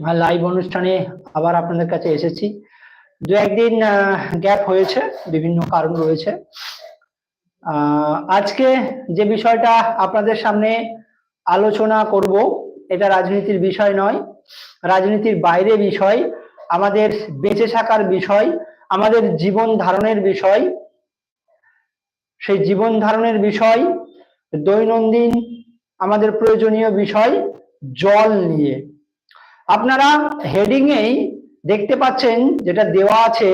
Live অনুষ্ঠানে আবার আপনাদের কাছে এসেছি। দু একদিন গ্যাপ হয়েছে, বিভিন্ন কারণ রয়েছে। আজকে যে বিষয়টা আপনাদের সামনে আলোচনা করব, এটা রাজনীতির বিষয় নয়, রাজনীতির বাইরে বিষয়, আমাদের বেঁচে থাকার বিষয়, আমাদের জীবন ধারণের বিষয়। সেই জীবন ধারণের বিষয়, দৈনন্দিন আমাদের প্রয়োজনীয় বিষয়, জল নিয়ে। আপনারা হেডিং এই দেখতে পাচ্ছেন যেটা দেওয়া আছে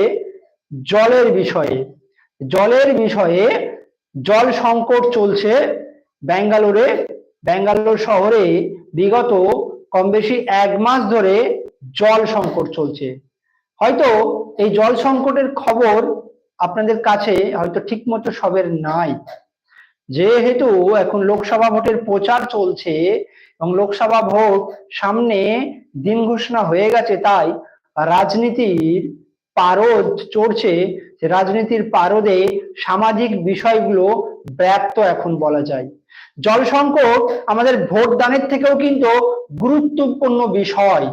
জলের বিষয়ে। জলের বিষয়ে জল সংকট চলছে ব্যাঙ্গালোরে। ব্যাঙ্গালোর শহরে বিগত কম বেশি এক মাস ধরে জল সংকট চলছে। হয়তো এই জল সংকটের খবর আপনাদের কাছে হয়তো ঠিক মতো সবের নাই। যেহেতু এখন লোকসভা ভোটের প্রচার চলছে এবং লোকসভা ভোট সামনে দিন ঘোষণা হয়ে গেছে, তাই রাজনীতির পারদ চড়ছে রাজনীতির পারদে সামাজিক বিষয়গুলো ব্যপ্ত এখন বলা যায়। জল সংকট আমাদের ভোট দানের থেকেও কিন্তু গুরুত্বপূর্ণ বিষয়।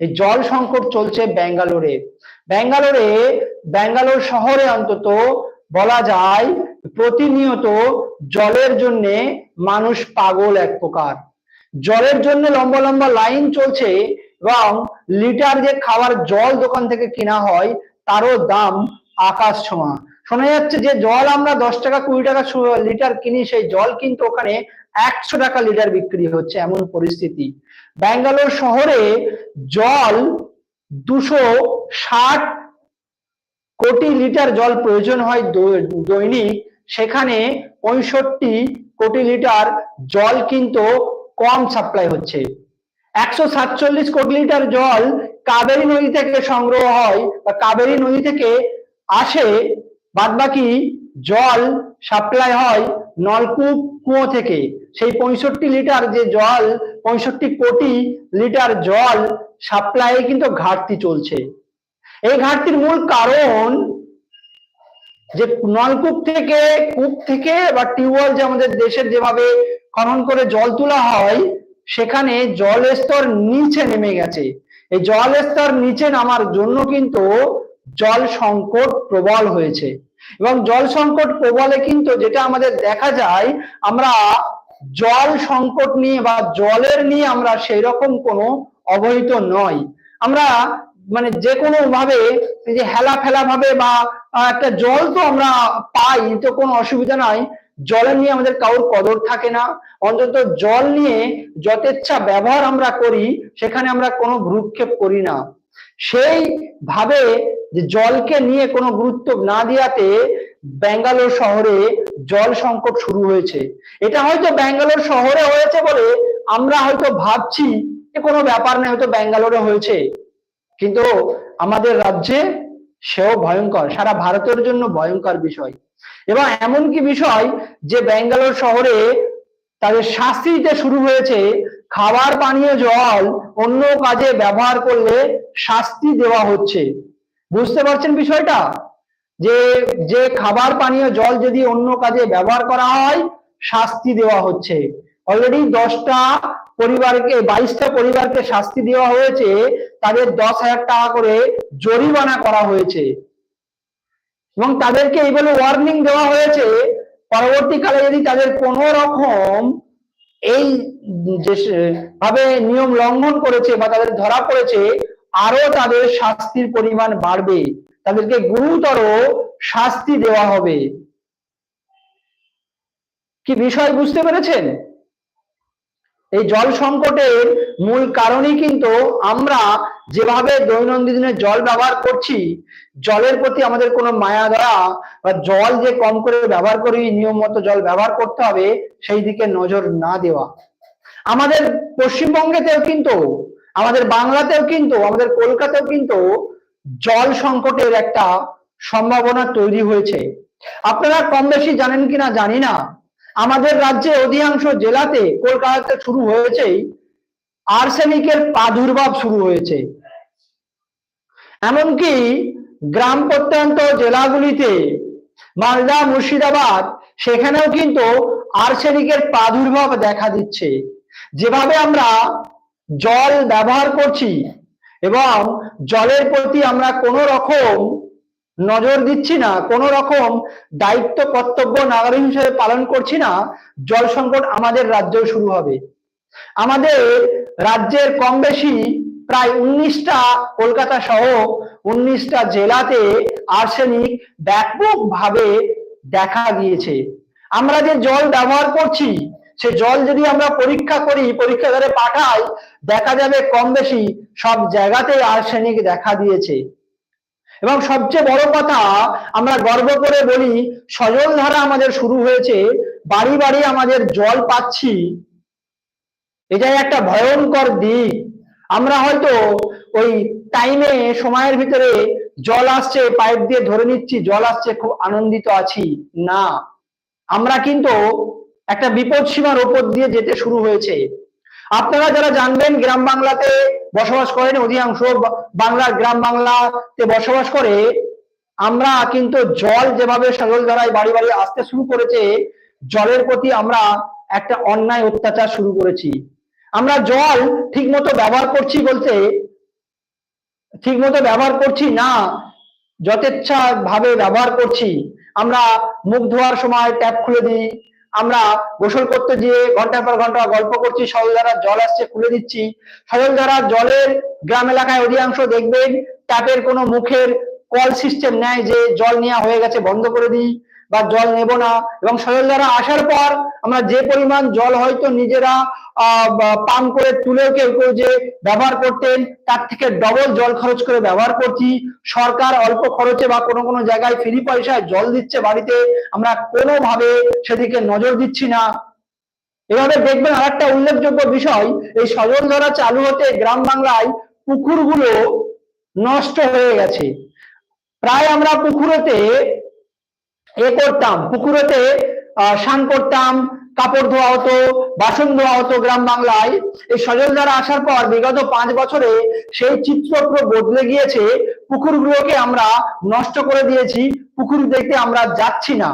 এই জল সংকট চলছে ব্যাঙ্গালোরে। ব্যাঙ্গালোরে, ব্যাঙ্গালোর শহরে অন্তত বলা যায় প্রতিনিয়ত জলের জন্য মানুষ পাগল এক প্রকার। জলের জন্য লম্বা লম্বা লাইন চলছে এবং লিটার যে খাবার জল দোকান থেকে কেনা হয়, তারও দাম আকাশ ছোঁয়া। শোনা যাচ্ছে যে জল আমরা দশ টাকা, কুড়ি টাকা লিটার কিনি, সেই জল কিন্তু ওখানে একশো টাকা লিটার বিক্রি হচ্ছে এমন পরিস্থিতি। ব্যাঙ্গালোর শহরে জল দুশো ষাট কোটি লিটার জল প্রয়োজন হয় দৈনিক সেখানে পঁয়ষট্টি কোটি লিটার জল কিন্তু কম সাপ্লাই হচ্ছে। একশো সাতচল্লিশ কোটি লিটার জল কাবেরী নদী থেকে সংগ্রহ হয় বা কাবেরী নদী থেকে আসে, বাদবাকি জল সাপ্লাই হয় নলকূপ কুয়ো থেকে। সেই পঁয়ষট্টি লিটার যে জল, পঁয়ষট্টি কোটি লিটার জল সাপ্লাই কিন্তু ঘাটতি চলছে। এই ঘাটতির মূল কারণ যে নলকূপ থেকে, কূপ থেকে বা টিউবওয়েল যে আমাদের দেশের যেভাবে খনন করে জল তোলা হয়, সেখানে জল স্তর নিচে নেমে গেছে। এই জল স্তর নিচে নামার জন্য কিন্তু জল সংকট প্রবল হয়েছে। এবং জল সংকট প্রবলে কিন্তু যেটা আমাদের দেখা যায়, আমরা জল সংকট নিয়ে বা জলের নিয়ে আমরা সেই রকম কোনো অবহিত নয় আমরা মানে যে কোনো ভাবে যে হেলা ফেলা ভাবে বা একটা জল তো আমরা পাই, তো কোনো অসুবিধা নাই। জলের নিয়ে আমাদের কারোর কদর থাকে না। অন্তত জল নিয়ে যথেচ্ছা ব্যবহার আমরা করি, সেখানে আমরা কোনো ভ্রুক্ষেপ করি না। সেই ভাবে যে জলকে নিয়ে কোনো গুরুত্ব না দেওয়াতে ব্যাঙ্গালোর শহরে জল সংকট শুরু হয়েছে। এটা হয়তো ব্যাঙ্গালোর শহরে হয়েছে বলে আমরা হয়তো ভাবছি যে কোনো ব্যাপার নেই হয়তো ব্যাঙ্গালোরে হয়েছে। কিন্তু আমাদের রাজ্যে সেও ভয়ঙ্কর, সারা ভারতের জন্য ভয়ঙ্কর বিষয়। এবং এমন কি বিষয় যে ব্যাঙ্গালোর শহরে তাদের শাস্তি দিতে শুরু হয়েছে, খাবার, পানীয়, জল, অন্য কাজে ব্যবহার করলে শাস্তি দেওয়া হচ্ছে। বুঝতে পারছেন বিষয়টা? যে যে খাবার, পানীয়, জল যদি অন্য কাজে ব্যবহার করা হয়, শাস্তি দেওয়া হচ্ছে। অলরেডি দশটা পরিবারকে, বাইশটা পরিবারকে শাস্তি দেওয়া হয়েছে। তাদের দশ হাজার টাকা করে জরিমানা করা হয়েছে। এবং তাদেরকে এই বলে ওয়ার্নিং দেওয়া হয়েছে, পরবর্তীকালে যদি তাদের কোনো রকম এই যে ভাবে নিয়ম লঙ্ঘন করেছে বা তাদের ধরা পড়েছে, আরও তাদের শাস্তির পরিমাণ বাড়বে। তাদেরকে গুরুতর শাস্তি দেওয়া হবে। কি বিষয় বুঝতে পেরেছেন? এই জল সংকটের মূল কারণই কিন্তু আমরা যেভাবে দৈনন্দিন জল ব্যবহার করছি, জলের প্রতি আমাদের কোনো মায়া দয়া বা জল যে কম করে ব্যবহার করি নিয়ম মতো জল ব্যবহার করতে হবে, সেই দিকে নজর না দেওয়া। আমাদের পশ্চিমবঙ্গেতেও কিন্তু, আমাদের বাংলাতেও কিন্তু, আমাদের কলকাতাও কিন্তু জল সংকটের একটা সম্ভাবনা তৈরি হয়েছে। আপনারা কম বেশি জানেন কিনা জানি না আমাদের রাজ্যে অধিকাংশ জেলাতে কলকাতাতে শুরু হয়েছেই আর্সেনিকের প্রাদুর্ভাব শুরু হয়েছে। এমনকি গ্রাম প্রত্যন্ত জেলাগুলিতে, মালদা, মুর্শিদাবাদ, সেখানেও কিন্তু আর্সেনিকের প্রাদুর্ভাব দেখা দিচ্ছে। যেভাবে আমরা জল ব্যবহার করছি এবং জলের প্রতি আমরা কোনো রকম নজর দিচ্ছি না। কোনো রকম দায়িত্ব, কর্তব্য নাগরিক হিসেবে পালন করছি না। জল সংকট আমাদের রাজ্যেও শুরু হবে। আমাদের রাজ্যের কম বেশি প্রায় উনিশটা কলকাতা সহ উনিশটা জেলাতে আর্সেনিক ব্যাপকভাবে দেখা গিয়েছে আমরা যে জল ব্যবহার করছি, সে জল যদি আমরা পরীক্ষা করি, পরীক্ষাগারে পাঠাই, দেখা যাবে কম বেশি সব জায়গাতেই আর্সেনিক দেখা দিয়েছে। এবং সবচেয়ে বড় কথা, আমরা গর্ব করে বলি সজল ধারা আমাদের শুরু হয়েছে, বাড়ি বাড়ি আমাদের জল পাচ্ছি। এটাই একটা ভয়ঙ্কর দিক। আমরা হয়তো ওই টাইমে সময়ের ভিতরে জল আসছে, পাইপ দিয়ে ধরে নিচ্ছি, জল আসছে, খুব আনন্দিত আছি। না, আমরা কিন্তু একটা বিপদ সীমার উপর দিয়ে যেতে শুরু হয়েছে। আপনারা যারা জানবেন, গ্রাম বাংলাতে বসবাস করেন অধিকাংশ বাংলার গ্রাম বাংলাতে বসবাস করে। আমরা কিন্তু জল যেভাবে সজল ধারায় বাড়ি বাড়ি আসতে শুরু করেছে, জলের প্রতি আমরা একটা অন্যায় অত্যাচার শুরু করেছি। আমরা জল ঠিক মতো ব্যবহার করছি বলতে ঠিক মতো ব্যবহার করছি না যথেচ্ছা ভাবে ব্যবহার করছি। আমরা মুখ ধোয়ার সময় ট্যাপ খুলে দিই আমরা গোসল করতে গিয়ে ঘণ্টার পর ঘণ্টা গল্প করছি, সজল ধারার জল আসছে, খুলে দিচ্ছি। সজল ধারার জলের গ্রাম এলাকায় অধিকাংশ দেখবেন ট্যাপের কোনো মুখের কল সিস্টেম নেয় যে জল নেওয়া হয়ে গেছে, বন্ধ করে দিই। বা জল নেব না এবং সজল ধারা আসার পর আমরা যে পরিমাণ জল হয়তো নিজেরা পান করে তুলেও কেউ কেউ যে ব্যবহার করতেন, তার থেকে ডবল জল খরচ করে ব্যবহার করছি। সরকার অল্প খরচে বা কোনো কোনো জায়গায় ফ্রি পয়সায় জল দিচ্ছে বাড়িতে, আমরা কোনোভাবে সেদিকে নজর দিচ্ছি না। এভাবে দেখবেন আর একটা উল্লেখযোগ্য বিষয়, এই সজল ধরা চালু হতে গ্রাম বাংলায় পুকুরগুলো নষ্ট হয়ে গেছে। প্রায় আমরা পুকুরেতে এ করতাম। পুকুরেতে স্নান করতাম, কাপড় ধোয়া হতো, বাসন ধোয়া হতো গ্রাম বাংলায়। এই সজল দ্বারা আসার পর বিগত পাঁচ বছরে সেই চিত্র পুরো বদলে গিয়েছে। পুকুরগুলোকে আমরা নষ্ট করে দিয়েছি। পুকুর দেখতে আমরা যাচ্ছি না।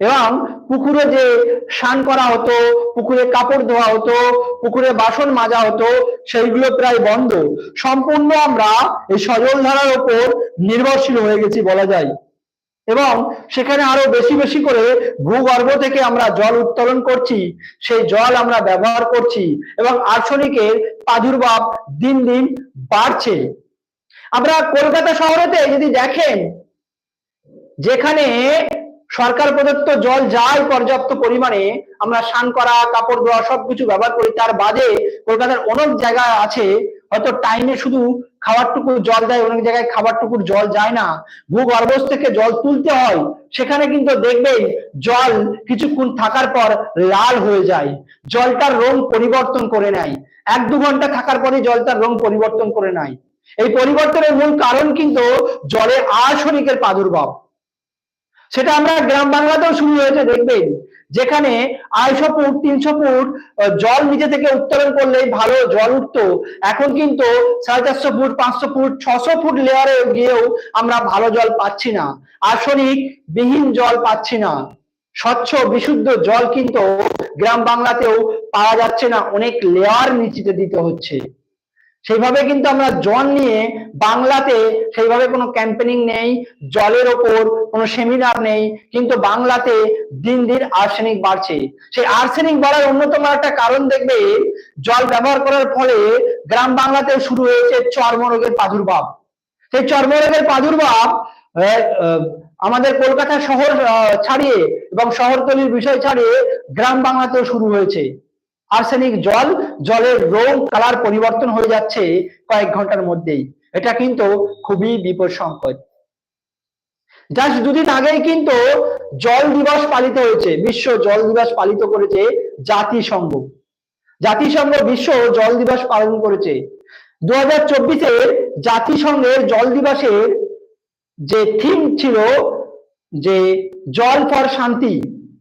এবং পুকুরে যে স্নান করা হতো, পুকুরে কাপড় ধোয়া হতো, পুকুরে বাসন মাজা হতো, সেইগুলো প্রায় বন্ধ। সম্পূর্ণ আমরা এই সজল ধারার ওপর নির্ভরশীল হয়ে গেছি বলা যায়। এবং সেখানে আরও বেশি বেশি করে ভূগর্ভ থেকে আমরা জল উত্তোলন করছি, সেই জল আমরা ব্যবহার করছি এবং আর্সেনিকের প্রাদুর্ভাব দিন দিন বাড়ছে। আমরা কলকাতা শহরেতে যদি দেখেন, যেখানে সরকার প্রদত্ত জল যায় পর্যাপ্ত পরিমাণে, আমরা স্নান করা, কাপড় ধোয়া সবকিছু ব্যবহার করি, তার বাদে কলকাতার অনেক জায়গা আছে, হয়তো টাইমে শুধু খাবারটুকু জল দেয় অনেক জায়গায় খাবারটুকুর জল যায় না। ভূগর্ভস্থ থেকে জল তুলতে হয়, সেখানে কিন্তু দেখবেন জল কিছুক্ষণ থাকার পর লাল হয়ে যায়। জলটার রং পরিবর্তন করে নেয়। এক দু ঘণ্টা থাকার পরে জলটার রং পরিবর্তন করে নেয়। এই পরিবর্তনের মূল কারণ কিন্তু জলের আর্সেনিকের প্রাদুর্ভাব। সেটা আমরা গ্রাম বাংলাতেও শুরু হয়েছে, দেখবেন। যেখানে আড়াইশো ফুট, তিনশো ফুট জল নিচে থেকে উত্তোলন করলে ভালো জল উঠতো। এখন কিন্তু সাড়ে চারশো ফুট, পাঁচশো ফুট, ছশো ফুট লেয়ারে গিয়েও আমরা ভালো জল পাচ্ছি না। আর্সেনিক বিহীন জল পাচ্ছি না। স্বচ্ছ, বিশুদ্ধ জল কিন্তু গ্রাম বাংলাতেও পাওয়া যাচ্ছে না। অনেক লেয়ার নিচিতে দিতে হচ্ছে। সেইভাবে কিন্তু আমরা জল নিয়ে বাংলাতে সেইভাবে কোনো ক্যাম্পেনিং নেই, জলের ওপর কোনো সেমিনার নেই, কিন্তু বাংলাতে দিন দিন আর্সেনিক বাড়ছে। সেই আর্সেনিক বাড়ার অন্যতম একটা কারণ দেখবে, জল ব্যবহার করার ফলে গ্রাম বাংলাতেও শুরু হয়েছে চর্মরোগের প্রাদুর্ভাব। সেই চর্মরোগের প্রাদুর্ভাব আমাদের কলকাতা শহর ছাড়িয়ে এবং শহরতলির বিষয় ছাড়িয়ে গ্রাম বাংলাতেও শুরু হয়েছে। আর্সেনিক জল, জলের রং কালার পরিবর্তন হয়ে যাচ্ছে কয়েক ঘণ্টার মধ্যেই। এটা কিন্তু খুবই বিপদ সংকট জাস্ট দুদিন আগেই কিন্তু জল দিবস পালিত হয়েছে, বিশ্ব জল দিবস পালিত করেছে জাতিসংঘ। জাতিসংঘ বিশ্ব জল দিবস পালন করেছে। দু হাজার চব্বিশের জাতিসংঘের জল দিবসের যে থিম ছিল যে জল ফর শান্তি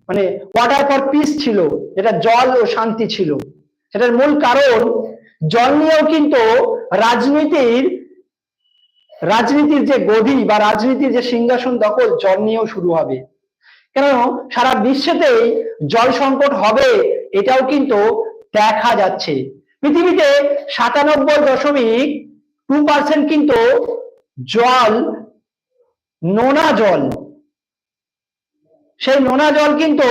মানে ওয়াটার ফর পিস ছিল, যেটা জল ও শান্তি ছিল। সেটার মূল কারণ, জল নিয়েও কিন্তু রাজনীতির রাজনীতির যে গদি বা রাজনীতির যে সিংহাসন দখল, জল নিয়েও শুরু হবে। কেন? সারা বিশ্বেতেই জল সংকট হবে, এটাও কিন্তু দেখা যাচ্ছে। পৃথিবীতে সাতানব্বই দশমিক টু পার্সেন্ট কিন্তু জল, নোনা জল সেই নোনা জল কিন্তু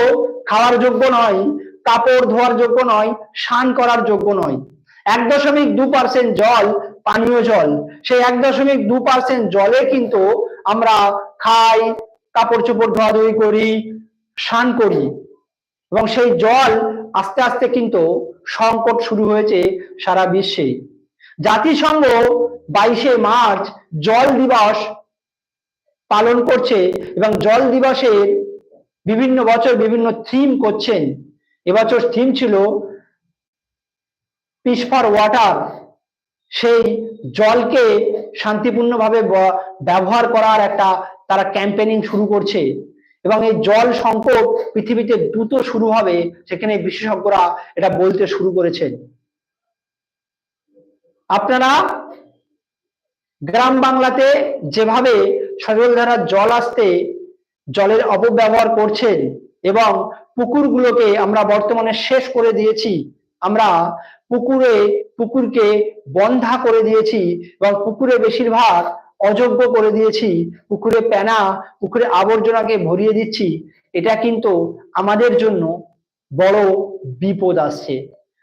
খাওয়ার যোগ্য নয়, কাপড় ধোয়ার যোগ্য নয়, স্নান করার যোগ্য নয়। এক দশমিক দু পার্সেন্ট জল পানীয় জল, সেই এক দশমিক দু পার্সেন্ট জলে কিন্তু আমরা খাই, কাপড় চোপড় ধোয়াধুয়ি করি, স্নান করি। এবং সেই জল আস্তে আস্তে কিন্তু সংকট শুরু হয়েছে সারা বিশ্বে। জাতিসংঘ বাইশে মার্চ জল দিবস পালন করছে এবং জল দিবসের বিভিন্ন বছর বিভিন্ন থিম করছেন। এবছর থিম ছিল পিস ফর ওয়াটার সেই জলকে শান্তিপূর্ণভাবে ব্যবহার করার একটা তারা ক্যাম্পেনিং শুরু করছে। এবং এই জল সংকট পৃথিবীতে দ্রুত শুরু হবে, সেখানে বিশেষজ্ঞরা এটা বলতে শুরু করেছেন। আপনারা গ্রাম বাংলাতে যেভাবে সজলধারার জল আসতে জলের অপব্যবহার করছেন এবং পুকুরগুলোকে আমরা বর্তমানে শেষ করে দিয়েছি। আমরা পুকুরে, পুকুরকে বন্ধা করে দিয়েছি এবং পুকুরে বেশিরভাগ অযোগ্য করে দিয়েছি। পুকুরে প্যানা পুকুরে আবর্জনাকে ভরিয়ে দিচ্ছি। এটা কিন্তু আমাদের জন্য বড় বিপদ আসছে।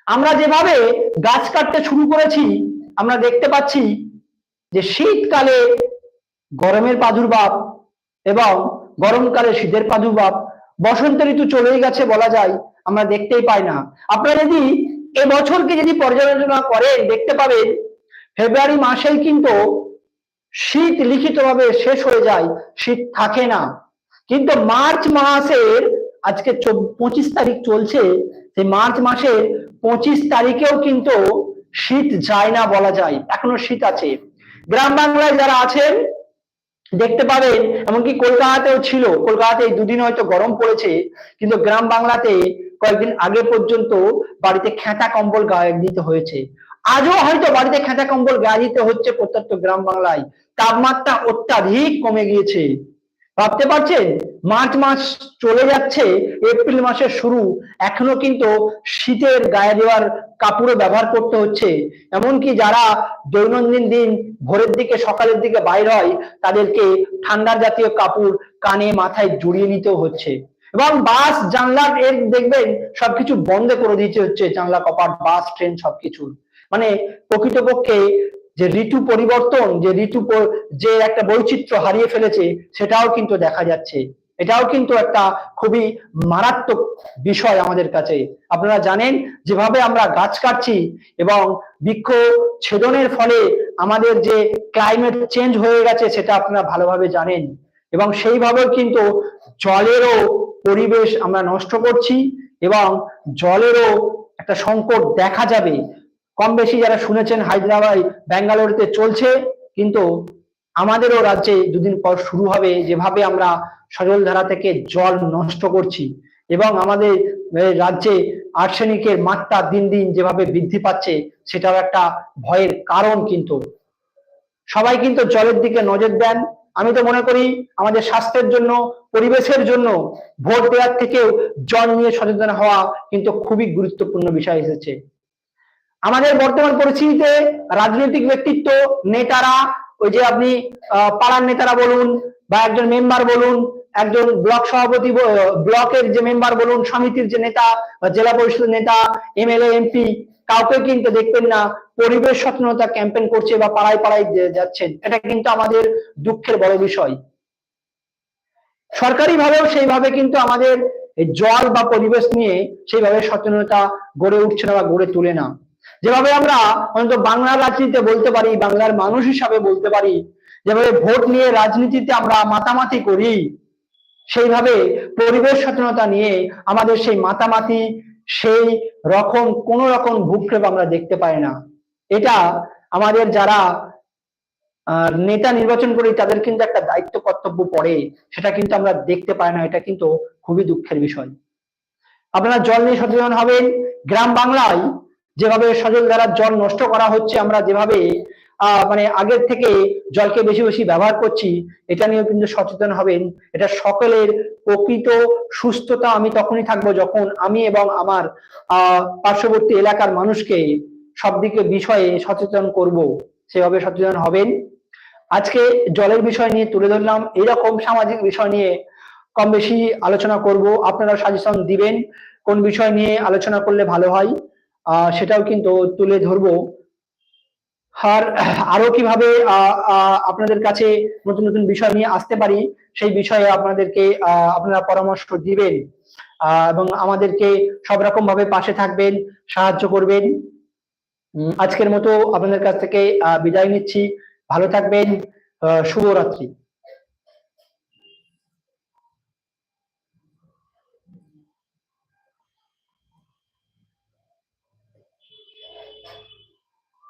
আমরা যেভাবে গাছ কাটতে শুরু করেছি, আমরা দেখতে পাচ্ছি যে শীতকালে গরমের প্রাদুর্ভাব এবং গরমকালে শীতের প্রাদুর্ভাব বসন্ত ঋতু চলেই গেছে বলা যায়, আমরা দেখতেই পাই না। আপনারা যদি এবছরকে যদি পর্যালোচনা করেন, দেখতে পাবেন, ফেব্রুয়ারি মাসেই কিন্তু শীত লিখিতভাবে শেষ হয়ে যায়, শীত থাকে না। কিন্তু মার্চ মাসের আজকে পঁচিশ তারিখ চলছে, সেই মার্চ মাসের পঁচিশ তারিখেও কিন্তু শীত যায় না বলা যায়, এখনও শীত আছে। গ্রাম বাংলায় যারা আছেন দেখতে পাবেন, এমনকি কলকাতাতেও ছিল। কলকাতাতে দুদিন হয়তো গরম পড়েছে, কিন্তু গ্রাম বাংলাতে কয়েকদিন আগে পর্যন্ত বাড়িতে খেঁটা কম্বল গায়ে দিতে হয়েছে। আজও হয়তো বাড়িতে খেঁটা কম্বল গায়ে দিতে হচ্ছে প্রত্যন্ত গ্রাম বাংলায়। তাপমাত্রা অত্যাধিক কমে গিয়েছে। ভাবতে পারছেন মার্চ মাস চলে যাচ্ছে, এপ্রিল মাসের শুরু। এখনও কিন্তু শীতের গায়ে দেওয়ার কাপড়ও ব্যবহার করতে হচ্ছে। এমনকি যারা দৈনন্দিন দিন ভোরের দিকে, সকালের দিকে বাইর হয়, তাদেরকে ঠান্ডার জাতীয় কাপড় কানে, মাথায় জড়িয়ে নিতেও হচ্ছে। এবং বাস, জানলা, এর দেখবেন, সবকিছু বন্ধ করে দিতে হচ্ছে। জানলা, কপাট, বাস, ট্রেন সবকিছু মানে প্রকৃতপক্ষে যে ঋতু পরিবর্তন, যে ঋতু যে একটা বৈচিত্র্য হারিয়ে ফেলেছে, সেটাও কিন্তু দেখা যাচ্ছে। এটাও কিন্তু একটা খুবই মারাত্মক বিষয় আমাদের কাছে। আপনারা জানেন, যেভাবে আমরা গাছ কাটছি এবং বৃক্ষ ছেদনের ফলে আমাদের যে ক্লাইমেট চেঞ্জ হয়ে গেছে, সেটা আপনারা ভালোভাবে জানেন। এবং সেইভাবেও কিন্তু জলেরও পরিবেশ আমরা নষ্ট করছি এবং জলেরও একটা সংকট দেখা যাবে। কম বেশি যারা শুনেছেন হায়দ্রাবাদ, ব্যাঙ্গালোরতে চলছে, কিন্তু আমাদেরও রাজ্যে দুদিন পর শুরু হবে যেভাবে আমরা সজল ধারা থেকে জল নষ্ট করছি। এবং আমাদের রাজ্যে আর্সেনিকের মাত্রা দিন দিন যেভাবে বৃদ্ধি পাচ্ছে, সেটাও একটা ভয়ের কারণ কিন্তু। সবাই কিন্তু জলের দিকে নজর দেন। আমি তো মনে করি আমাদের স্বাস্থ্যের জন্য, পরিবেশের জন্য ভোট দেওয়ার থেকেও জল নিয়ে সচেতন হওয়া কিন্তু খুবই গুরুত্বপূর্ণ বিষয় এসেছে। আমাদের বর্তমান পরিস্থিতিতে রাজনৈতিক ব্যক্তিত্ব, নেতারা, ওই যে আপনি পাড়ার নেতারা বলুন বা একজন মেম্বার বলুন, একজন ব্লক সভাপতি ব্লকের যে মেম্বার বলুন, সমিতির যে নেতা বা জেলা পরিষদের নেতা, এমএলএ, এমপি, কাউকে কিন্তু দেখবেন না, পরিবেশ সচেতনতা ক্যাম্পেন করছে বা পাড়ায় পাড়ায় যাচ্ছেন, এটা কিন্তু আমাদের দুঃখের বড় বিষয়। সরকারি ভাবেও সেইভাবে কিন্তু আমাদের জল বা পরিবেশ নিয়ে সেইভাবে সচেতনতা গড়ে উঠছে না বা গড়ে তোলে না। যেভাবে আমরা অন্তত বাংলার রাজনীতিতে বলতে পারি, বাংলার মানুষ হিসাবে বলতে পারি, যেভাবে ভোট নিয়ে রাজনীতিতে আমরা মাতামাতি করি, সেইভাবে পরিবেশ সচেতনতা নিয়ে আমাদের সেই মাতামাতি, সেই রকম কোন রকম ভূক্ষেপ আমরা দেখতে পাই না। এটা আমাদের যারা নেতা নির্বাচন করি, তাদের কিন্তু একটা দায়িত্ব কর্তব্য পড়ে, সেটা কিন্তু আমরা দেখতে পাই না, এটা কিন্তু খুবই দুঃখের বিষয়। আপনারা জল নিয়ে সচেতন হবেন, গ্রাম বাংলায় যেভাবে সজল দ্বারা জল নষ্ট করা হচ্ছে, আমরা যেভাবে মানে আগের থেকে জলকে বেশি বেশি ব্যবহার করছি, এটা নিয়েও কিন্তু সচেতন হবেন। এটা সকলের প্রকৃত সুস্থতা, আমি তখনই থাকব যখন আমি এবং আমার পার্শ্ববর্তী এলাকার মানুষকে সব দিকে বিষয়ে সচেতন করব, সেভাবে সচেতন হবেন। আজকে জলের বিষয় নিয়ে তুলে ধরলাম এরকম সামাজিক বিষয় নিয়ে কম বেশি আলোচনা করব। আপনারা সাজেশন দিবেন, কোন বিষয় নিয়ে আলোচনা করলে ভালো হয়। সেটাও কিন্তু তুলে ধরবো। আর আরও কীভাবে আপনাদের কাছে নতুন নতুন বিষয় নিয়ে আসতে পারি, সেই বিষয়ে আপনাদেরকে আপনারা পরামর্শ দিবেন। এবং আমাদেরকে সব রকম ভাবে পাশে থাকবেন, সাহায্য করবেন। আজকের মতো আপনাদের কাছ থেকে বিদায় নিচ্ছি। ভালো থাকবেন। শুভরাত্রি।